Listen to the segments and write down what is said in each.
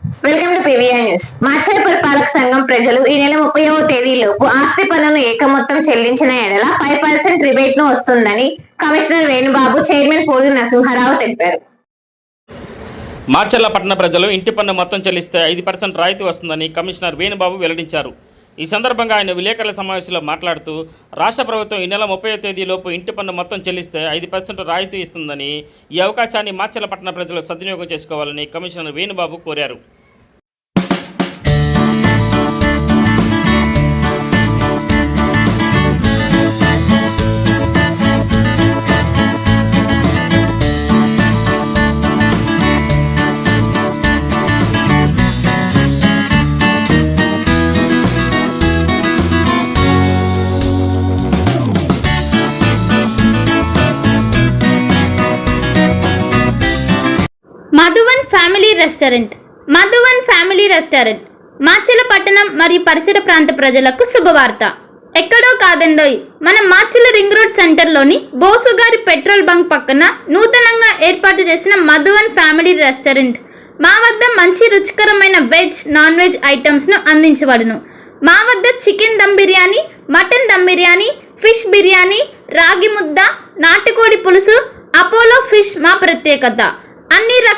Welcome to PVR news. Machar పురపాలక సంఘం ప్రజలు ఈ నెల ముప్పైవ తేదీలోపు ఆస్తి పన్నును ఏకమొత్తం చెల్లించిన ఎడల ఫైవ్ పర్సెంట్ రిబేట్ను వస్తుందని కమిషనర్ వేణుబాబు చైర్మన్ పోలి నరసింహారావు తెలిపారు. మార్చర్ల పట్టణ ప్రజలు ఇంటి పన్ను మొత్తం చెల్లిస్తే ఐదు పర్సెంట్ రాయితీ వస్తుందని కమిషనర్ వేణుబాబు వెల్లడించారు. ఈ సందర్భంగా ఆయన విలేకరుల సమావేశంలో మాట్లాడుతూ రాష్ట్ర ప్రభుత్వం ఈ నెల ముప్పై తేదీలోపు ఇంటి పన్ను మొత్తం చెల్లిస్తే ఐదు పర్సెంట్ రాయితీ ఇస్తుందని ఈ అవకాశాన్ని మార్చర్ల పట్టణ ప్రజలు సద్వినియోగం చేసుకోవాలని కమిషనర్ వేణుబాబు కోరారు. Restaurant. Madhuvan family restaurant. Macherla పట్టణం మరియు పరిసర ప్రాంత ప్రజలకు శుభవార్త. ఎక్కడో కాదండోయ్ మన మాచిల రింగ్ రోడ్ సెంటర్లోని బోసుగారి పెట్రోల్ బంక్ పక్కన నూతనంగా ఏర్పాటు చేసిన మధువన్ ఫ్యామిలీ రెస్టారెంట్. మా వద్ద మంచి రుచికరమైన వెజ్ నాన్ వెజ్ ఐటమ్స్ను అందించబడును. మా వద్ద chicken dum biryani mutton dum biryani fish biryani రాగి ముద్ద నాటుకోడి పులుసు అపోలో ఫిష్ మా ప్రత్యేకత. అన్ని రకాల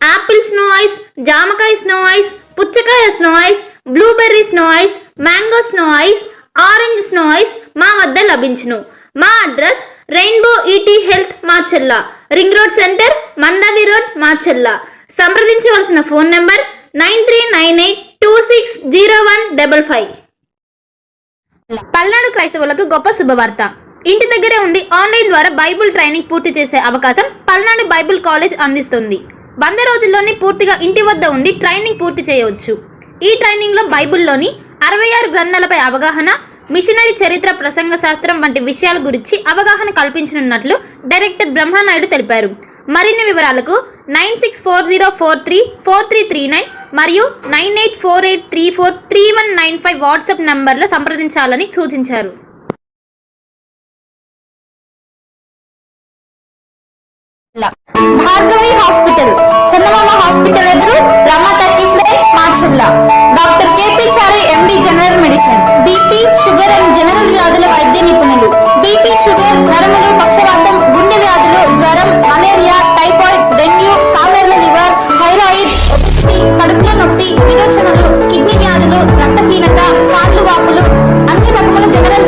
apple snow ice జామకాయ స్నో ఐస్ పుచ్చకాయ snow ice blueberry snow ice mango snow ice orange snow ice మా వద్ద లభించును. మా address Rainbow ET health Macherla ring road centre Mandavi road Macherla సంప్రదించవలసిన phone number nine three nine eight two six zero one double five. Palnadu క్రైస్తవులకు గొప్ప శుభవార్త. ఇంటి దగ్గరే ఉండి ఆన్లైన్ ద్వారా బైబుల్ ట్రైనింగ్ పూర్తి చేసే అవకాశం పల్నాడు బైబుల్ కాలేజ్ అందిస్తుంది. వంద రోజుల్లోనే పూర్తిగా ఇంటి వద్ద ఉండి ట్రైనింగ్ పూర్తి చేయవచ్చు. ఈ ట్రైనింగ్లో బైబిల్లోని అరవై ఆరు గ్రంథాలపై అవగాహన మిషనరీ చరిత్ర ప్రసంగ శాస్త్రం వంటి విషయాల గురించి అవగాహన కల్పించనున్నట్లు డైరెక్టర్ బ్రహ్మానాయుడు తెలిపారు. మరిన్ని వివరాలకు nine six four zero four three four three three nine మరియు nine eight four eight three four three one nine five WhatsApp నంబర్లో సంప్రదించాలని సూచించారు. భార్గవి హాస్పిటల్. చందమామ హాస్పిటల్ ఎదురు Rama talkies line Macherla doctor KP Chari MD general medicine. BP sugar and general వ్యాధుల వైద్య నిపుణులు. BP sugar నరములు పక్షవాతం గుండె వ్యాధులు జ్వరం మలేరియా టైఫాయిడ్ డెంగ్యూ కాలర్ల లివర్ థైరాయిడ్ ఒబిసిటీ కడుపులో నొప్పి విరోచనలు కిడ్నీ వ్యాధులు రక్తహీనత కాళ్ళు వాపులు అన్ని రకముల జనరల్